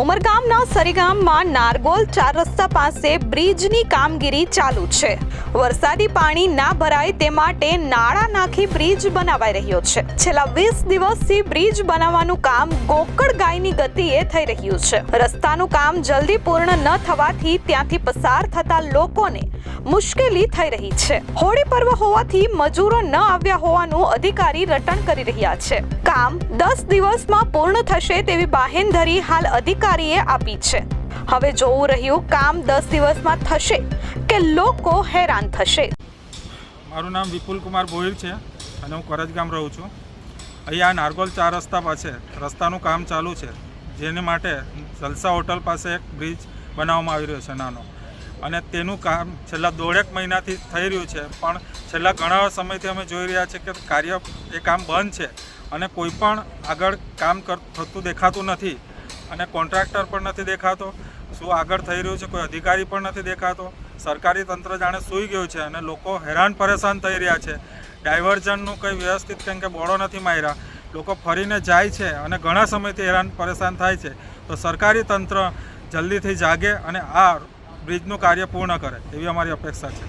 ઉમરગામના સરીગામમાં નારગોલ ચાર રસ્તા પાસે બ્રિજની કામગીરી ચાલુ છે. વરસાદી પાણી ના ભરાય તે માટે નાળા નાખી બ્રિજ બનાવાઈ રહ્યો છે. છેલ્લા વીસ દિવસથી બ્રિજ બનાવવાનું કામ ગોકળ ગાયની ગતિએ થઈ રહ્યું છે. રસ્તાનું કામ જલ્દી પૂર્ણ ન થવાથી ત્યાંથી પસાર થતા લોકોને મુશ્કેલી થઈ રહી છે. હોળી પર્વ હોવાથી મજૂરો ન આવ્યા હોવાનું અધિકારી રટણ કરી રહ્યા છે. કામ દસ દિવસમાં પૂર્ણ થશે તેવી બાહેંધરી હાલ અધિકારીએ આપી છે. હવે જોવું રહ્યું, કામ દસ દિવસમાં થશે કે લોકો હેરાન થશે? મારું નામ વિપુલ કુમાર ભોઈર છે અને હું કરજ ગામ રહું છું. અહીંયા નારગોલ ચાર રસ્તા પાસે રસ્તાનું કામ ચાલુ છે, જેને માટે જલસા હોટલ પાસે એક બ્રિજ બનાવવામાં આવી રહ્યો છે નાનો. અને તેનું કામ છેલ્લા દોઢેક મહિનાથી થઈ રહ્યું છે, પણ છેલ્લા ઘણા સમયથી અમે જોઈ રહ્યા છીએ કે કાર્ય એ કામ બંધ છે અને કોઈ પણ આગળ કામ થતું દેખાતું નથી. અને કોન્ટ્રાક્ટર પણ નથી દેખાતો. શું આગળ થઈ રહ્યું છે? કોઈ અધિકારી પણ નથી દેખાતો. સરકારી તંત્ર જાણે સૂઈ ગયું છે અને લોકો હેરાન પરેશાન થઈ રહ્યા છે. ડાયવર્ઝનનું કંઈ વ્યવસ્થિત કેમ કે બોર્ડો નથી માર્યા. લોકો ફરીને જાય છે અને ઘણા સમયથી હેરાન પરેશાન થાય છે. તો સરકારી તંત્ર જલ્દીથી જાગે અને આ બ્રિજનું કાર્ય પૂર્ણ કરે, એવી અમારી અપેક્ષા છે.